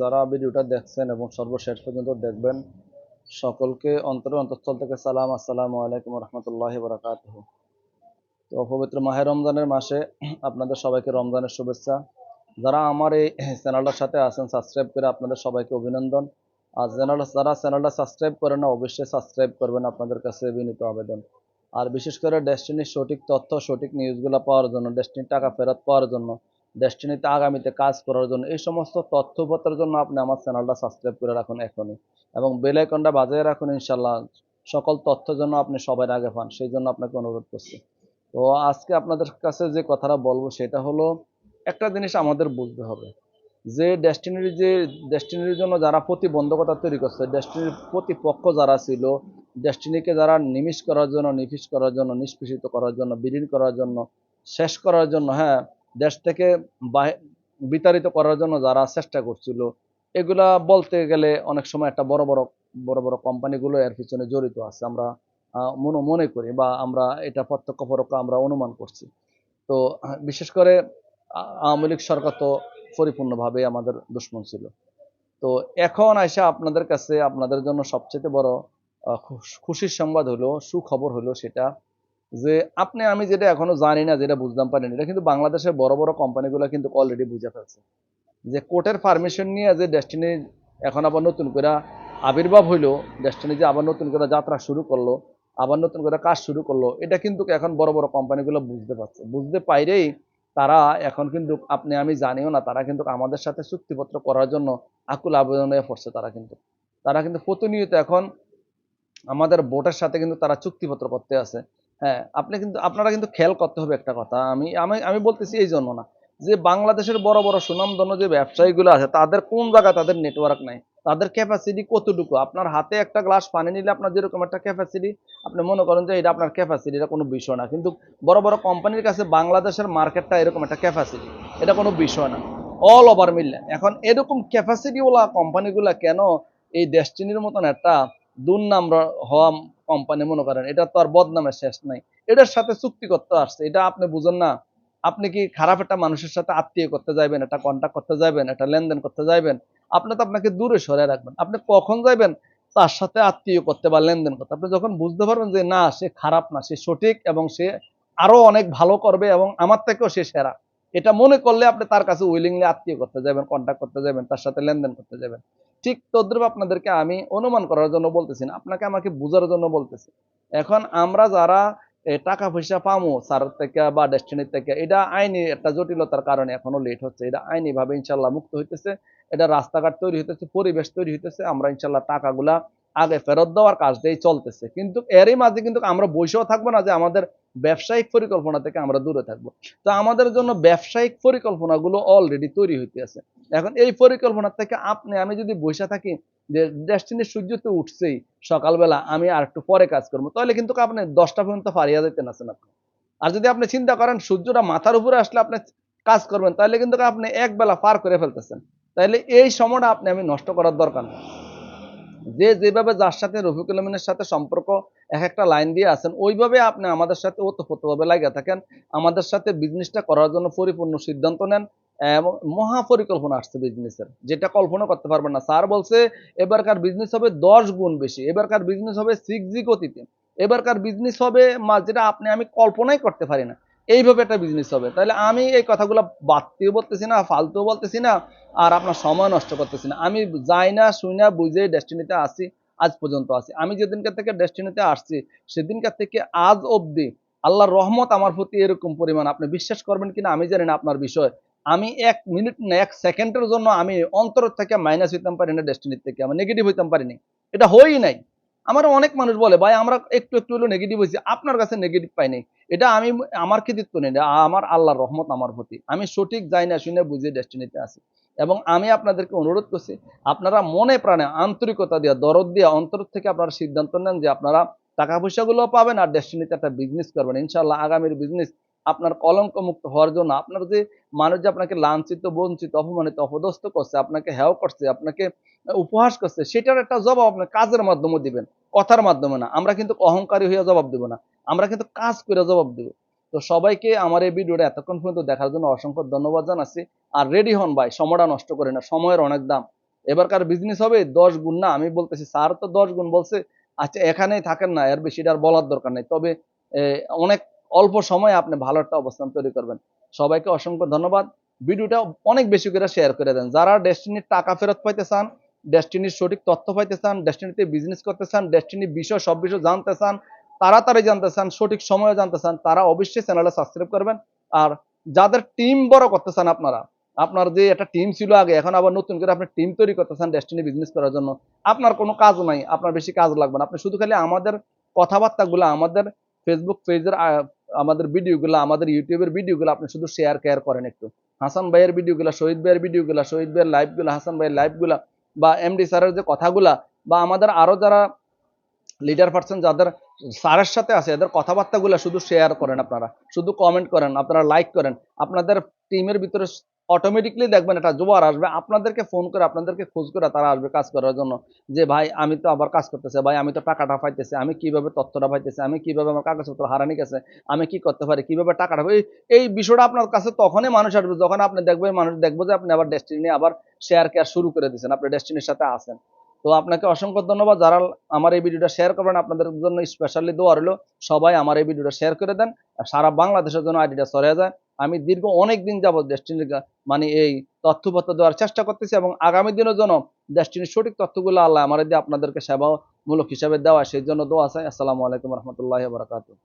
যারা ভিডিওটা দেখছেন এবং সর্বশেষ পর্যন্ত দেখবেন, সকলকে অন্তর অন্তঃস্থল থেকে সালাম, আসসালামু আলাইকুম বরাকাতুহ। তো পবিত্র মাহে রমজানের মাসে আপনাদের সবাইকে রমজানের শুভেচ্ছা। যারা আমার এই চ্যানেলটার সাথে আছেন সাবস্ক্রাইব করে আপনাদের সবাইকে অভিনন্দন। আর চ্যানেল যারা চ্যানেলটা সাবস্ক্রাইব করেন না, অবশ্যই সাবস্ক্রাইব করবেন, আপনাদের কাছে বিনীত আবেদন। আর বিশেষ করে ডেস্টিনির সঠিক তথ্য, সঠিক নিউজগুলো পাওয়ার জন্য ডেস্টিনির টাকা ফেরত পাওয়ার জন্য ডেস্টিনিতে আগামীতে কাজ করার জন্য, এই সমস্ত তথ্যপত্রের জন্য আপনি আমার চ্যানেলটা সাবস্ক্রাইব করে রাখুন এখনই। এবং বেল আইকনটা বাজিয়ে রাখুন ইনশাল্লাহ সকল তথ্য যেন আপনি সবার আগে পান, সেই জন্য আপনাকে অনুরোধ করছি। তো আজকে আপনাদের কাছে যে কথাটা বলব, সেটা হলো একটা জিনিস আমাদের বুঝতে হবে। যে ডেস্টিনির যে ডেস্টিনির জন্য যারা প্রতিবন্ধকতা তৈরি করছে ডেস্টিনির প্রতিপক্ষ যারা ছিল ডেস্টিনিকে যারা নিমিষ করার জন্য, নিফিস করার জন্য, নিষ্পেষিত করার জন্য, বিলীন করার জন্য, শেষ করার জন্য হ্যাঁ দেশ থেকে বিতাড়িত করার জন্য যারা চেষ্টা করছিল, এগুলা বলতে গেলে অনেক সময় একটা বড় বড় বড় বড় কোম্পানিগুলো এর পিছনে জড়িত আছে। আমরা মনে মনে করি বা আমরা এটা প্রত্যক্ষ পরোক্ষ আমরা অনুমান করছি। তো, বিশেষ করে আওয়ামী লীগ সরকার তো পরিপূর্ণভাবে আমাদের দুশ্মন ছিল। তো এখন আইসা আপনাদের কাছে, আপনাদের জন্য সবচেয়ে বড় খুশির সংবাদ হলো, সুখবর হলো সেটা যে আপনি, আমি যেটা এখনও জানি না, যেটা বুঝতাম পারিনি, এটা কিন্তু বাংলাদেশের বড় বড় কোম্পানিগুলো কিন্তু অলরেডি বুঝে ফেলছে। যে কোর্টের পারমিশন নিয়ে যে ডেস্টিনি এখন আবার নতুন করে আবির্ভাব হইল ডেস্টিনি যে আবার নতুন করে যাত্রা শুরু করল, আবার নতুন করে কাজ শুরু করল, এটা কিন্তু এখন বড় বড় কোম্পানিগুলো বুঝতে পারছে। বুঝতে পাইরেই তারা এখন কিন্তু আপনি, আমি জানিও না, তারা কিন্তু আমাদের সাথে চুক্তিপত্র করার জন্য আকুল আবেদনে পড়ছে তারা কিন্তু। তারা কিন্তু প্রতিনিয়ত এখন আমাদের বোর্ডের সাথে কিন্তু তারা চুক্তিপত্র করতে আছে। হ্যাঁ আপনি কিন্তু, আপনারা কিন্তু খেয়াল করতে হবে একটা কথা। আমি আমি আমি বলতেছি এই জন্য না, যে বাংলাদেশের বড় বড় সুনামধন্য যে ব্যবসায়ীগুলো আছে, তাদের কোন জায়গায় তাদের নেটওয়ার্ক নাই? তাদের ক্যাপাসিটি কতটুকু? আপনার হাতে একটা গ্লাস পানি নিলে আপনার যেরকম একটা ক্যাপাসিটি আপনি মনে করেন যে এটা আপনার ক্যাপাসিটি এটা কোনো বিষয় না। কিন্তু বড় বড় কোম্পানির কাছে বাংলাদেশের মার্কেটটা এরকম একটা ক্যাপাসিটি এটা কোনো বিষয় না। অল ওভার মিললে। এখন এরকম ক্যাপাসিটিওয়ালা কোম্পানিগুলো কেন এই ডেস্টিনির মতন একটা দুর্নাম হওয়া কোম্পানি মনে করেন, এটা তো আর বদনামের শেষ নাই। এটার সাথে চুক্তি করতে আসছে, এটা আপনি বুঝেন না। আপনি কি খারাপ একটা মানুষের সাথে আত্মীয় করতে যাবেন একটা কন্ট্যাক্ট করতে যাবেন একটা লেনদেন করতে যাবেন আপনি তো আপনাকে দূরে সরে রাখবেন। আপনি কখন যাবেন তার সাথে আত্মীয় করতে বা লেনদেন করতে। আপনি যখন বুঝতে পারবেন যে না, সে খারাপ না, সে সঠিক এবং সে আরও অনেক ভালো করবে এবং আমার থেকেও সে সেরা। এটা মনে করলে আপনি তার কাছে উইলিংলি আত্মীয় করতে যাবেন কন্ট্যাক্ট করতে যাবেন তার সাথে লেনদেন করতে যাবেন ঠিক তদ্রুপ আপনাদেরকে আমি অনুমান করার জন্য বলতেছি না, আপনাকে আমাকে বোঝার জন্য বলতেছি। এখন আমরা যারা টাকা পয়সা পামো স্যার থেকে বা ডেস্টিনির থেকে, এটা আইনি একটা জটিলতার কারণে এখনও লেট হচ্ছে। এটা আইনি ভাবে ইনশাল্লাহ মুক্ত হইতেছে, এটা রাস্তাঘাট তৈরি হইতেছে, পরিবেশ তৈরি হইতেছে, আমরা ইনশাল্লাহ টাকাগুলা আগে ফেরত দেওয়ার কাজটাই চলতেছে। কিন্তু এরই মাঝে কিন্তু আমরা বসেও থাকব না যে আমাদের ব্যবসায়িক পরিকল্পনা থেকে আমরা দূরে থাকব। তো আমাদের জন্য ব্যবসায়িক পরিকল্পনাগুলো অলরেডি তৈরি হইতে আছে এখন এই পরিকল্পনা থেকে আপনি, আমি যদি বসে থাকি যে ডেস্টিনির সূর্য তো উঠছেই, সকালবেলা আমি আর একটু পরে কাজ করব, তাহলে কিন্তু আপনি দশটা পর্যন্ত পারিয়া যেতেন আছেন আপনি। আর যদি আপনি চিন্তা করেন সূর্যটা মাথার উপরে আসলে আপনি কাজ করবেন, তাহলে কিন্তু আপনি এক বেলা পার করে ফেলতেছেন। তাহলে এই সময়টা আপনি, আমি নষ্ট করার দরকার নেই। যে যেভাবে যার সাথে রফিকুল আলমিনের সাথে সম্পর্ক এক একটা লাইন দিয়ে আছেন, ওইভাবে আপনি আমাদের সাথে ওতপ্রোতভাবে লাগিয়ে থাকেন। আমাদের সাথে বিজনেসটা করার জন্য পরিপূর্ণ সিদ্ধান্ত নেন এবং মহা পরিকল্পনা আসছে বিজনেসের যেটা কল্পনা করতে পারবেন না। স্যার বলছে, এবারকার বিজনেস হবে দশ গুণ বেশি, এবারকার বিজনেস হবে সিক্স জি গতিতে, এবারকার বিজনেস হবে যেটা আপনি, আমি কল্পনাই করতে পারি না। এইভাবে একটা বিজনেস হবে। তাহলে আমি এই কথাগুলো বাড়তিও বলতেছি না, ফালতুও বলতেছি না, আর আপনার সময় নষ্ট করতেছি না। আমি যাই না, শুই না বুঝে ডেস্টিনিতে আসি আজ পর্যন্ত আছি। আমি যেদিনকার থেকে ডেস্টিনিতে আসছি, সেদিনকার থেকে আজ অবধি আল্লাহর রহমত আমার প্রতি এরকম পরিমাণ। আপনি বিশ্বাস করবেন কিনা আমি জানি না আপনার বিষয়। আমি এক মিনিট না, এক সেকেন্ডের জন্য আমি অন্তর থেকে মাইনাস হইতাম পারি না ডেস্টিনির থেকে, আমি নেগেটিভ হইতাম পারিনি। এটা হই নাই। আমার অনেক মানুষ বলে, ভাই, আমরা একটু একটু হলো নেগেটিভ হয়েছি। আপনার কাছে নেগেটিভ পাই নাই। এটা আমি, আমার কৃতিত্ব নেই। আমার আল্লাহর রহমত আমার প্রতি। আমি সঠিক যাই না শুনে বুঝে ডেস্টিনিতে আছি। এবং আমি আপনাদেরকে অনুরোধ করছি, আপনারা মনে প্রাণে আন্তরিকতা দিয়ে, দরদ দিয়ে, অন্তর থেকে আপনারা সিদ্ধান্ত নেন যে আপনারা টাকা পয়সাগুলো পাবেন আর ডেস্টিনিতে একটা বিজনেস করবেন। ইনশাল্লাহ আগামীর বিজনেস আপনার কলঙ্ক মুক্ত হওয়ার জন্য আপনার যে মানুষ যে আপনাকে লাঞ্ছিত, বঞ্চিত, অপমানিত, অপদস্থ করছে, আপনাকে হেও করছে, আপনাকে উপহাস করছে, সেটার একটা জবাব আপনার কাজের মাধ্যমে দিবেন। কথার মাধ্যমে না, আমরা কিন্তু অহংকারী হয়ে জবাব দেব না, আমরা কিন্তু কাজ করে জবাব দেব। তো সবাইকে আমার এই ভিডিওটা এতক্ষণ পর্যন্ত দেখার জন্য অসংখ্য ধন্যবাদ জানাচ্ছি। আর রেডি হন ভাই, সময়টা নষ্ট করে না, সময়ের অনেক দাম। এবারকার বিজনেস হবে দশ গুণ না, আমি বলতেছি স্যার তো দশ গুণ বলছে আচ্ছা এখানেই থাকেন না, এর বেশি আর বলার দরকার নেই। তবে অনেক অল্প সময়ে আপনি ভালো একটা অবস্থান তৈরি করবেন। সবাইকে অসংখ্য ধন্যবাদ। ভিডিওটা অনেক বেশি করে শেয়ার করে দেন। যারা ডেস্টিনির টাকা ফেরত পাইতে চান ডেস্টিনির সঠিক তথ্য পাইতে চান, ডেস্টিনিতে বিজনেস করতে চান, ডেস্টিনির বিষয়, সব বিষয় জানতে চান, তাড়াতাড়ি জানতে চান, সঠিক সময়ে জানতে চান, তারা অবশ্যই চ্যানেলে সাবস্ক্রাইব করবেন। আর যাদের টিম বড় করতে চান আপনারা, আপনার যে একটা টিম ছিল আগে, এখন আবার নতুন করে আপনি টিম তৈরি করতে চান ডেস্টিনি বিজনেস করার জন্য, আপনার কোনো কাজ নাই, আপনার বেশি কাজ লাগবে না। আপনি শুধু খালি আমাদের কথাবার্তাগুলো, আমাদের ফেসবুক পেজের আমাদের ভিডিওগুলো আমাদের ইউটিউবের ভিডিওগুলো আপনি শুধু শেয়ার কেয়ার করেন একটু। হাসান ভাইয়ের ভিডিওগুলো শহীদ ভাইয়ের ভিডিওগুলো শহীদ ভাইয়ের লাইভগুলো হাসান ভাইয়ের লাইভগুলো বা এমডি স্যারের যে কথাগুলা বা আমাদের আরও যারা লিডার পার্সন যাদের স্যারের সাথে আছে, এদের কথাবার্তাগুলো শুধু শেয়ার করেন আপনারা, শুধু কমেন্ট করেন, আপনারা লাইক করেন। আপনাদের টিমের ভিতরে অটোমেটিকলি দেখবেন এটা জোয়ার আসবে। আপনাদেরকে ফোন করে, আপনাদেরকে খোঁজ করে তারা আসবে কাজ করার জন্য। যে, ভাই, আমি তো আবার কাজ করতেছে। ভাই, আমি তো টাকাটা পাইতেছি। আমি কীভাবে তথ্যটা পাইতেছি? আমি কীভাবে আমার কাগজপত্র হারানি গেছে? আমি কি করতে পারি? কীভাবে টাকাটা এই বিষয়টা আপনার কাছে তখনই মানুষ আসবে যখন আপনি দেখবেন মানুষ দেখব যে আপনি আবার ডেস্টিনি আবার শেয়ার কেয়ার শুরু করে দিয়েছেন। আপনি ডেস্টিনির সাথে আসেন তো আপনাকে অসংখ্য ধন্যবাদ। যারা আমার এই ভিডিওটা শেয়ার করবেন, আপনাদের জন্য স্পেশালি দোয়া রইল। সবাই আমার এই ভিডিওটা শেয়ার করে দেন। সারা বাংলাদেশের জন্য আইডিটা সরে যায়। আমি দীর্ঘ অনেক দিন যাবৎ ডেস্টিনির মানে এই তথ্যপত্র দেওয়ার চেষ্টা করতেছি এবং আগামী দিনের জন্য ডেস্টিনির সঠিক তথ্যগুলো আল্লাহ আমার দিয়ে আপনাদেরকে সেবামূলক হিসাবে দেওয়া সেই জন্য দোয়া আছে আসসালামু আলাইকুম রহমতুল্লাহ বারকাতুহ।